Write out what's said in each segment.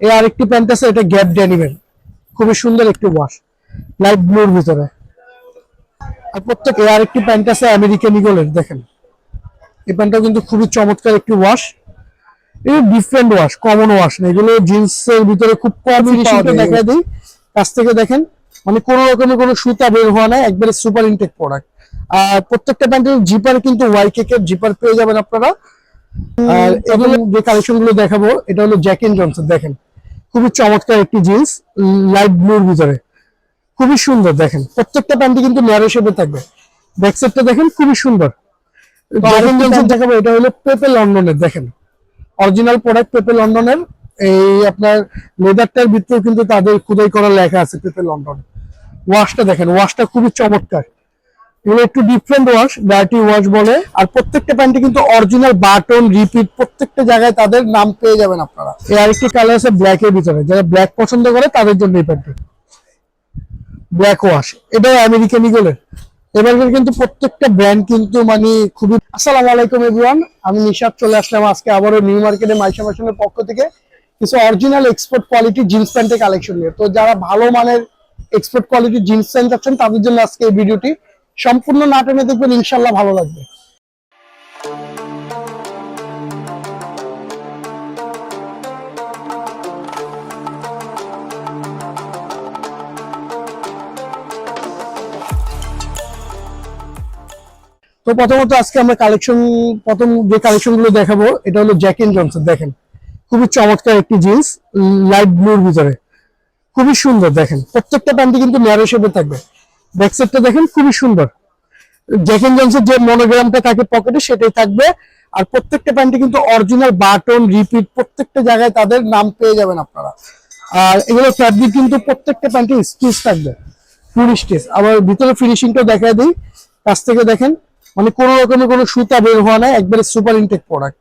এই আরেকটি প্যান্ট আছে এটা গ্যাপ ড্যানিমের খুবই সুন্দর একটি ওয়াশ লাইট ব্লুর ভিতরে। আর প্রত্যেক এই আরেকটি প্যান্ট আছে আমেরিকান ইগলের দেখেন। এই প্যান্টটা কিন্তু খুবই চমৎকার একটি ওয়াশ এগুলো ডিফারেন্ট ওয়াশ কমন ওয়াশ না এগুলো জিন্সের ভিতরে খুব কম ফিনিশিংটা দেখা দিই। কাছ থেকে দেখেন মানে কোনো রকমের কোনো সুতা বের হওয়া নাই একবারে সুপার ইনটেক প্রোডাক্ট আর প্রত্যেকটা প্যান্টের জিপার কিন্তু ওয়াই কেকের জিপার পেয়ে যাবেন আপনারা। আর এগুলো যে কালেকশনগুলো দেখাবো এটা হলো জ্যাক এন্ড জনসন দেখেন। খুবই চমৎকার একটি জিন্স লাইট ব্লুর ভিতরে। খুবই সুন্দর দেখেন। প্রত্যেকটা প্যান্টই কিন্তু ন্যারো শেপে থাকবে। ব্যাক সাইডটা দেখেন খুবই সুন্দর। জ্যাক এন্ড জনসন দেখাবো এটা হলো পেপে লন্ডনের দেখেন। অরিজিনাল প্রোডাক্ট পেপে লন্ডনের এই আপনার লেদারটার ভিতরেও কিন্তু তাদের খুদাই করা লেখা আছে পেপে লন্ডন ওয়াশটা দেখেন ওয়াশটা খুবই চমৎকার। একটু ডিফারেন্ট ওয়াশ ডার্টি ওয়াশ বলে। আর প্রত্যেকটা প্যান্টে কিন্তু অরিজিনাল বাটন রিপিট প্রত্যেকটা জায়গায় তাদের নাম পেয়ে যাবেন আপনারা। এই আরেকটি কালার আছে ব্ল্যাক এর ভিতরে। যারা ব্ল্যাক পছন্দ করে, তাদের জন্য এই প্যান্টটি ব্ল্যাক ওয়াশ এটাও আমেরিকান ইগলের এবারের কিন্তু প্রত্যেকটা ব্র্যান্ড কিন্তু মানে খুবই আসসালামু আলাইকুম এভরিওয়ান আমি নিশাদ চলে আসলাম আজকে আবারও নিউ মার্কেটে মাইশা ফ্যাশনের পক্ষ থেকে। কিছু অরিজিনাল এক্সপোর্ট কোয়ালিটি জিন্স প্যান্টের কালেকশন নিয়ে। তো যারা ভালো মানের এক্সপোর্ট কোয়ালিটি জিন্স প্যান্ট চাচ্ছেন, তাদের জন্য আজকে এই ভিডিওটি সম্পূর্ণ না টেনে দেখবেন ইনশাল্লাহ ভালো লাগবে। তো প্রথমত আজকে আমরা কালেকশন, প্রথম যে কালেকশনগুলো দেখাবো, এটা হলো জ্যাক এন্ড জনসন, দেখেন। খুবই চমৎকার একটি জিন্স, লাইট ব্লুর ভিতরে। খুবই সুন্দর, দেখেন। প্রত্যেকটা প্যান্টই কিন্তু ন্যারো শেপে থাকবে। ব্যাক দেখেন খুবই সুন্দর। জ্যাক এন্ড জনসের যে মনোগ্রামটা থাকে পকেটে সেটাই থাকবে। আর প্রত্যেকটা প্যান্টে কিন্তু অরিজিনাল বাটন রিপিট প্রত্যেকটা জায়গায় তাদের নাম পেয়ে যাবেন আপনারা। আর এগুলো ফ্যাব্রিক কিন্তু প্রত্যেকটা প্যান্টে স্টিচ থাকবে। ফুল স্টিচ আবার ভিতরে ফিনিশিংটা দেখা দিই। কাছ থেকে দেখেন মানে কোনো রকমের কোনো সুতা বের হওয়া নাই, একবারে সুপার ইনটেক প্রোডাক্ট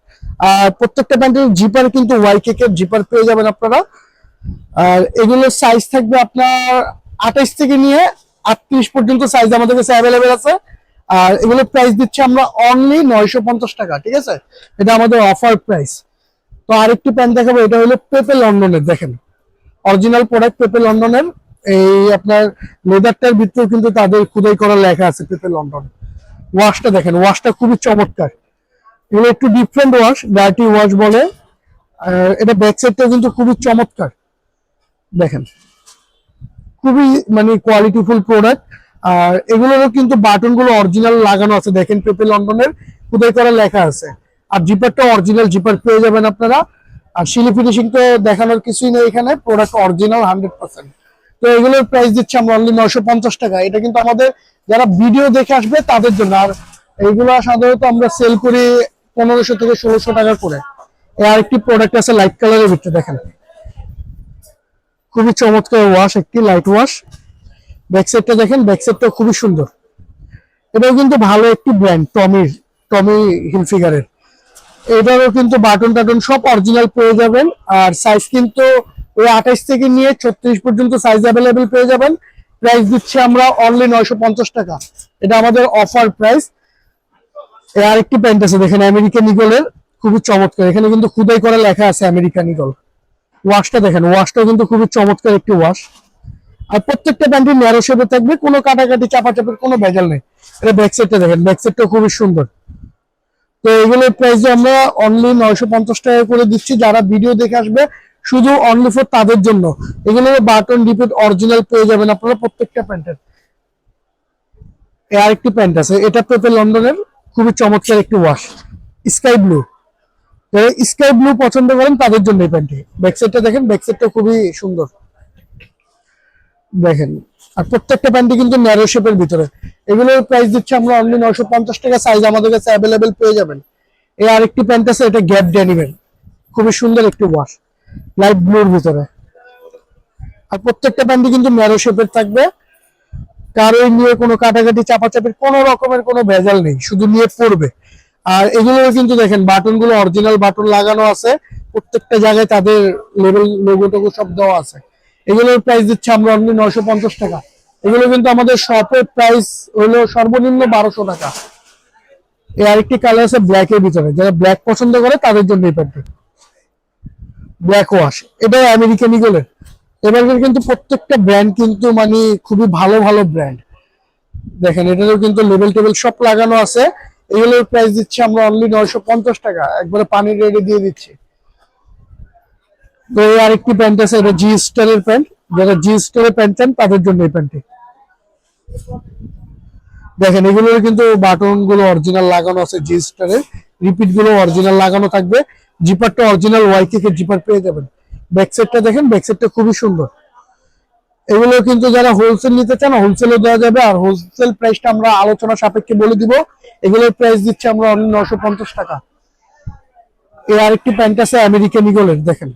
আর প্রত্যেকটা প্যান্টের জিপার কিন্তু ওয়াই কেকের জিপার পেয়ে যাবেন আপনারা। আর এগুলোর সাইজ থাকবে আপনার আঠাইশ থেকে নিয়ে আটত্রিশ পর্যন্ত সাইজ আমাদের কাছে অ্যাভেলেবেল আছে। আর এগুলো প্রাইস দিচ্ছি আমরা অনলি নয়শো পঞ্চাশ টাকা, ঠিক আছে? এটা আমাদের অফার প্রাইস তো আরেকটি প্যান্ট দেখাবো, এটা হলো পেপে লন্ডনের দেখেন। অরিজিনাল প্রোডাক্ট পেপে লন্ডনের এই আপনার লেদারটার ভিতরেও কিন্তু তাদের খুদাই করা লেখা আছে পেপে লন্ডন ওয়াশটা দেখেন ওয়াশটা খুবই চমৎকার। এগুলো একটু ডিফারেন্ট ওয়াশ ডার্টি ওয়াশ বলে। এটা ব্যাক সাইডটা কিন্তু খুবই চমৎকার। দেখেন। খুবই মানে কোয়ালিটিফুল প্রোডাক্ট আর এগুলোরও কিন্তু বাটনগুলো অরিজিনাল লাগানো আছে। দেখেন পেপে লন্ডনের খুদাই করা লেখা আছে। আর জিপারটা অরিজিনাল জিপার পেয়ে যাবেন আপনারা। আর সিলি ফিনিশিং তো দেখানোর কিছুই নেই এখানে। প্রোডাক্ট অরিজিনাল হান্ড্রেড পার্সেন্ট তো এগুলোর প্রাইস দিচ্ছি আমরা অনলি নয়শো পঞ্চাশ টাকা। এটা কিন্তু আমাদের যারা ভিডিও দেখে আসবে তাদের জন্য। আর এইগুলো সাধারণত আমরা সেল করি পনেরোশো থেকে ষোলোশো টাকা করে। আরেকটি প্রোডাক্ট আছে লাইট কালারের ভিতরে। দেখেন। খুবই চমৎকার ওয়াশ একটি লাইট ওয়াশ ব্যাক সাইডটা দেখেন ব্যাক সাইডটা খুবই সুন্দর। এটাও কিন্তু ভালো একটি ব্র্যান্ড টমির টমি হিলফিগারের এটারও কিন্তু বাটন টাটন সব অরিজিনাল পেয়ে যাবেন, আর সাইজ কিন্তু ওই আঠাইশ থেকে নিয়ে ছত্রিশ পর্যন্ত সাইজ অ্যাভেলেবেল পেয়ে যাবেন। প্রাইস দিচ্ছি আমরা অনলি নয়শো পঞ্চাশ টাকা। এটা আমাদের অফার প্রাইস এর আরেকটি প্যান্ট আছে, দেখেন আমেরিকান ইগলের খুবই চমৎকার। এখানে কিন্তু খুদাই করা লেখা আছে আমেরিকান ইগল ওয়াশটা দেখেন ওয়াশটা কিন্তু খুবই চমৎকার একটি ওয়াশ আর প্রত্যেকটা প্যান্টই ন্যারো শেপে থাকবে, কোনো কাটাকাটি, চাপাচাপির কোনো ভেজাল নেই। এটা ব্যাক সাইডটা দেখেন ব্যাক সাইডটা খুবই সুন্দর। তো এগুলোর প্রাইস আমরা অনলি নয়শো পঞ্চাশ টাকা করে দিচ্ছি, যারা ভিডিও দেখে আসবে, শুধু অনলি ফর তাদের জন্য। এগুলো বাটন রিপিট অরিজিনাল পেয়ে যাবেন আপনারা প্রত্যেকটা প্যান্টের আরেকটি প্যান্ট আছে, এটা পেপে লন্ডনের খুবই চমৎকার একটি ওয়াশ স্কাই ব্লু যারা স্কাই ব্লু পছন্দ করেন, তাদের জন্য এই প্যান্টটি। ব্যাক সাইডটা দেখেন ব্যাক সাইডটা খুবই সুন্দর। দেখেন, আর প্রত্যেকটা প্যান্টই কিন্তু ন্যারো শেপের ভিতরে। এগুলোর প্রাইস দিচ্ছি আমরা অনলি নয়শো পঞ্চাশ টাকা সাইজ আমাদের কাছে অ্যাভেলেবেল পেয়ে যাবেন। এই আরেকটি প্যান্ট আছে, এটা গ্যাপ ড্যানিমের খুবই সুন্দর একটি ওয়াশ লাইট ব্লুর ভিতরে। আর প্রত্যেকটা প্যান্টই কিন্তু ন্যারো শেপের থাকবে। কারোই নিয়ে কোনো কাটাকাটি, চাপাচাপির কোনো রকমের কোনো ভেজাল নেই, শুধু নিয়ে পড়বে আর এগুলো কিন্তু দেখেন বাটনগুলো অরিজিনাল বাটন লাগানো আছে। প্রত্যেকটা জায়গায় তাদের লোগো টোগো সব দেওয়া আছে। এগুলোর প্রাইস দিচ্ছে আমরা অনলি নয়শো পঞ্চাশ টাকা। এগুলো কিন্তু আমাদের শপের প্রাইস হলো সর্বনিম্ন বারোশো টাকা। এই আরেকটি কালার আছে ব্ল্যাক এর ভিতরে। যারা ব্ল্যাক পছন্দ করে তাদের জন্য এই প্যান্টটি। ব্ল্যাক ওয়াশ এটাও আমেরিকান ইগলের এবারকার কিন্তু প্রত্যেকটা ব্র্যান্ড কিন্তু মানে খুবই ভালো ভালো ব্র্যান্ড দেখেন, এটারও কিন্তু লেবেল টেবেল সব লাগানো আছে। এগুলোর প্রাইস দিচ্ছি আমরা অনলি নয়শো পঞ্চাশ টাকা। একবারে পানির রেডি দিয়ে দিচ্ছি। তো এই আরেকটি প্যান্ট আছে, এটা জি স্টারের প্যান্ট যারা জি স্টারের প্যান্ট চান, তাদের জন্য এই প্যান্টটি দেখেন, এগুলোর কিন্তু বাটনগুলো অরিজিনাল লাগানো আছে জি স্টারের রিপিটগুলো অরিজিনাল লাগানো থাকবে। জিপারটা অরিজিনাল ওয়াই থেকে জিপার পেয়ে যাবেন। ব্যাক সাইডটা দেখেন ব্যাক সাইডটা খুবই সুন্দর। এগুলো কিন্তু যারা হোলসেল নিতে চান হোলসেলও দেওয়া যাবে। আর হোলসেল প্রাইসটা আমরা আলোচনা সাপেক্ষে বলে দিব। এগুলোর প্রাইস দিচ্ছি আমরা অনলি নশো পঞ্চাশ টাকা। এর আরেকটি প্যান্ট আছে আমেরিকান ইগলের দেখেন।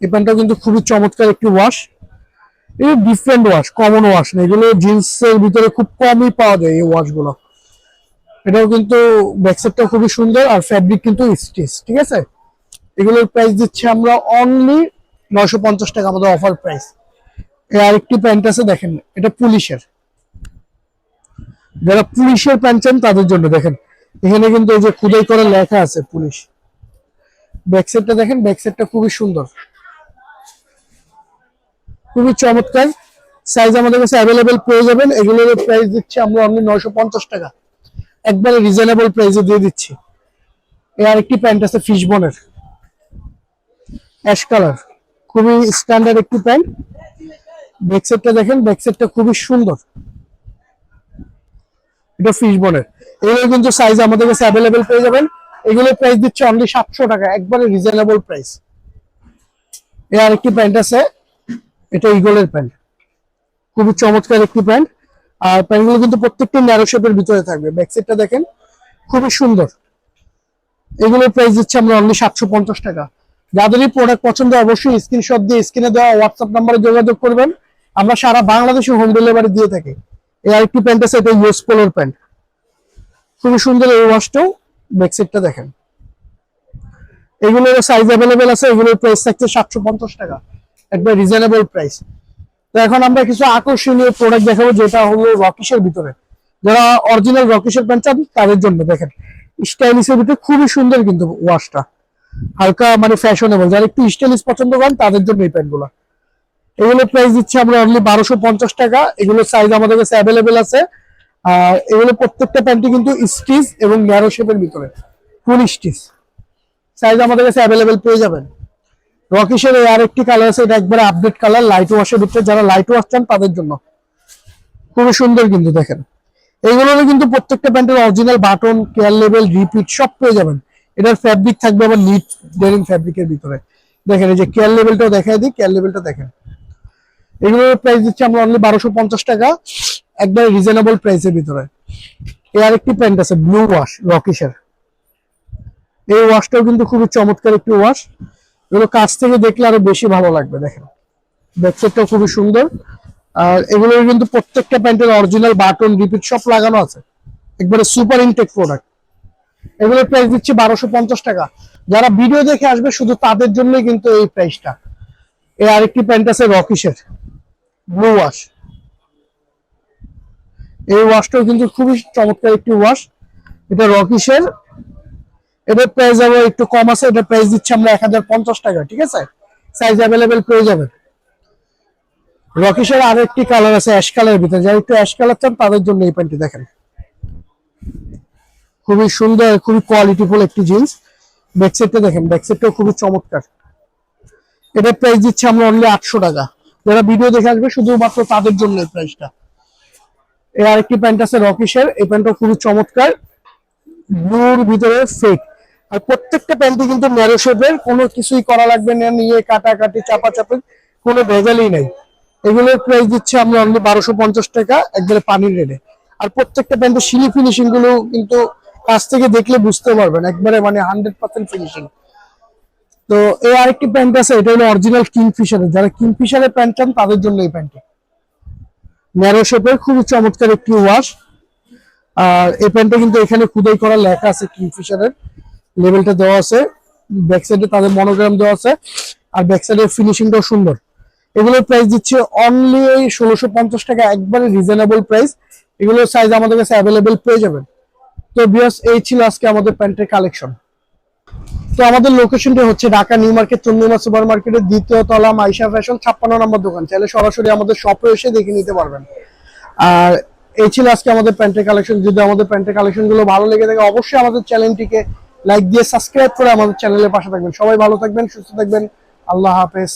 এই প্যান্টটা কিন্তু খুবই চমৎকার একটি ওয়াশ এই ডিফারেন্ট ওয়াশ কমন ওয়াশ না, এগুলো জিন্সের ভিতরে খুব কমই পাওয়া যায় এই ওয়াশগুলো এটাও কিন্তু ব্যাকসেটটা খুবই সুন্দর আর ফ্যাব্রিক কিন্তু স্টিচ ঠিক আছে? এগুলোর প্রাইস দিচ্ছি আমরা অনলি নশো পঞ্চাশ টাকা আমাদের অফার প্রাইস আরেকটি প্যান্ট আছে দেখেন, এটা পুলিশের। যারা পুলিশের প্যান্ট চান তাদের জন্য দেখেন। এখানে কিন্তু এই যে খুদাই করে লেখা আছে পুলিশ। ব্যাকসেটটা দেখেন ব্যাকসেটটা খুবই সুন্দর। খুবই চমৎকার। সাইজ আমাদের কাছে অ্যাভেলেবেল পেয়ে যাবেন। এগুলোর প্রাইস দিচ্ছি আমরা অনলি নয়শো পঞ্চাশ টাকা। একবারে রিজনেবল প্রাইসে দিয়ে দিচ্ছি। এ আরেকটি প্যান্ট আছে ফিশবনের অ্যাশ কালার খুবই স্ট্যান্ডার্ড একটি প্যান্ট। ব্যাকসেটটা দেখেন ব্যাকসেটটা খুবই সুন্দর। এটা ফিশবনের এগুলো কিন্তু সাইজ আমাদের কাছে অ্যাভেলেবেল পেয়ে যাবেন। এগুলোর প্রাইস দিচ্ছে অনলি সাতশো টাকা, একবারে রিজনেবল প্রাইস এর আরেকটি প্যান্ট আছে, এটা ইগলের প্যান্ট খুবই চমৎকার একটি প্যান্ট আর প্যান্টগুলো কিন্তু প্রত্যেকটা ন্যারো শেপের ভিতরে থাকবে। ব্যাকসাইডটা দেখেন, খুবই সুন্দর। এগুলোর প্রাইস দিচ্ছে আমরা অনলি সাতশো পঞ্চাশ টাকা। যাদেরই প্রোডাক্ট পছন্দ, অবশ্যই স্ক্রিনশট দিয়ে স্ক্রিনে দেওয়া হোয়াটসঅ্যাপ নাম্বারে যোগাযোগ করবেন। আমরা সারা বাংলাদেশে হোম ডেলিভারি দিয়ে থাকি। এই আরেকটি প্যান্ট আছে, এটা ইউএস পোলোর প্যান্ট খুবই সুন্দর এই ওয়াশটাও ব্যাকসাইডটা দেখেন। এগুলোর সাইজ অ্যাভেলেবেল আছে, এগুলোর প্রাইস থাকছে সাতশো পঞ্চাশ টাকা। একবার রিজনেবল প্রাইস তো এখন আমরা কিছু আকর্ষণীয় প্রোডাক্ট দেখাবো, যেটা হলো রকিসের ভিতরে। যারা অরিজিনাল রকিসের প্যান্ট চান, তাদের জন্য দেখেন। স্টাইলিশের ভিতরে খুবই সুন্দর কিন্তু ওয়াশটা হালকা মানে ফ্যাশনেবল যারা একটু স্টাইলিশ পছন্দ করেন, তাদের জন্য এই প্যান্টগুলো এগুলোর প্রাইস দিচ্ছে আমরা অনলি বারোশো পঞ্চাশ টাকা। এগুলোর সাইজ আমাদের কাছে অ্যাভেলেবেল আছে। আর এগুলো প্রত্যেকটা প্যান্টই কিন্তু স্টিচ এবং ন্যারো শেপের ভিতরে। ফুল স্টিচ সাইজ আমাদের কাছে অ্যাভেলেবেল পেয়ে যাবেন। রকিশের এই আরেকটি কালার আছে, এটা একবারে আপডেট কালার লাইট ওয়াশের ভিতরে যারা লাইট ওয়াশ চান তাদের জন্য। খুবই সুন্দর কিন্তু দেখেন। এইগুলোর কিন্তু প্রত্যেকটা প্যান্টের অরিজিনাল বাটন কেয়ার লেভেল রিপিট সব পেয়ে যাবেন। এটার ফ্যাব্রিক থাকবে আবার নিট ডেনিম ফ্যাব্রিকের ভিতরে। দেখেন এই যে কেয়ার লেভেলটাও দেখাই দিই কেয়ার লেভেলটা দেখেন। এগুলোর প্রাইস দিচ্ছি আমরা অনলি বারোশো পঞ্চাশ টাকা একবারে রিজনেবল প্রাইসের ভিতরে। এই আরেকটি প্যান্ট আছে ব্লু ওয়াশ রকিসের এই ওয়াশটাও কিন্তু খুবই চমৎকার একটি ওয়াশ এগুলো কাছ থেকে দেখলে আরও বেশি ভালো লাগবে, দেখেন। ব্যাকসেটটাও খুবই সুন্দর। আর এগুলোর কিন্তু প্রত্যেকটা প্যান্টের অরিজিনাল বাটন রিপিট সব লাগানো আছে। একবারে সুপার ইনটেক প্রোডাক্ট এগুলোর প্রাইস দিচ্ছি বারোশো পঞ্চাশ টাকা। যারা ভিডিও দেখে আসবে, শুধু তাদের জন্যই কিন্তু এই প্রাইসটা এই আরেকটি প্যান্ট আছে রকিসের ব্লু ওয়াশ এই ওয়াশটাও কিন্তু খুবই চমৎকার একটি ওয়াশ এটা রকিসের এটার প্রাইস আবার একটু কম আছে এটার প্রাইস দিচ্ছি আমরা এক হাজার পঞ্চাশ টাকা, ঠিক আছে? সাইজ অ্যাভেলেবেল পেয়ে যাবেন। রকিসের আরও একটি কালার আছে অ্যাশ কালারের ভিতরে। যারা একটু অ্যাশ কালার চান, তাদের জন্য এই প্যান্টটি দেখেন। খুবই সুন্দর, খুবই কোয়ালিটিফুল একটি জিন্স ব্যাকসেটটা দেখেন ব্যাকসেটটাও খুবই চমৎকার। এটার প্রাইস দিচ্ছি আমরা অনলি আটশো টাকা। যারা ভিডিও দেখে আসবে, শুধুমাত্র তাদের জন্য এই প্রাইসটা এর আরেকটি প্যান্ট আছে রকিসের এই প্যান্টটা খুবই চমৎকার। ব্লুর ভিতরে ফেক আর প্রত্যেকটা প্যান্টই কিন্তু ন্যারো শেপের কোনো কিছুই করা লাগবে না, নিয়ে কাটাকাটি চাপা চাপি কোনো ভেজালই নেই। এগুলোর প্রাইস দিচ্ছে আমরা অনলি বারোশো পঞ্চাশ টাকা, একবারে পানির রেটে আর প্রত্যেকটা প্যান্টের সিলি ফিনিশিংগুলো কিন্তু কাছ থেকে দেখলে বুঝতে পারবেন। একবারে মানে হান্ড্রেড পার্সেন্ট ফিনিশিং তো এই আরেকটি প্যান্ট আছে, এটা হলো অরিজিনাল কিংফিশারের যারা কিংফিশারের প্যান্ট চান, তাদের জন্য এই প্যান্টটি। ন্যারো শেপের খুবই চমৎকার একটি ওয়াশ আর এই প্যান্টটা কিন্তু এখানে খুদাই করা লেখা আছে কিংফিশারের লেভেলটা দেওয়া আছে। ব্যাক সাইডে তাদের মনোগ্রাম দেওয়া আছে। আর ব্যাক সাইডের ফিনিশিংটাও সুন্দর। এগুলোর প্রাইস দিচ্ছে অনলি এই ষোলোশো পঞ্চাশ টাকা, একবারে রিজনেবল প্রাইস এগুলোর সাইজ আমাদের কাছে অ্যাভেলেবেল পেয়ে যাবেন। তো বিয়াস এই ছিল আজকে আমাদের প্যান্টের কালেকশন তো আমাদের লোকেশনটা হচ্ছে Dhaka new market Chandrima super মার্কেটের দ্বিতীয় তলা মাইশা ফ্যাশন, ছাপ্পান্ন নম্বর দোকান। চাইলে সরাসরি আমাদের শপে এসে দেখে নিতে পারবেন। আর এই ছিল আজকে আমাদের প্যান্টের কালেকশন যদি আমাদের প্যান্টের কালেকশনগুলো ভালো লেগে থাকে, অবশ্যই আমাদের চ্যানেলটিকে লাইক দিয়ে সাবস্ক্রাইব করে আমাদের চ্যানেলের পাশে থাকবেন। সবাই ভালো থাকবেন, সুস্থ থাকবেন। আল্লাহ হাফেজ।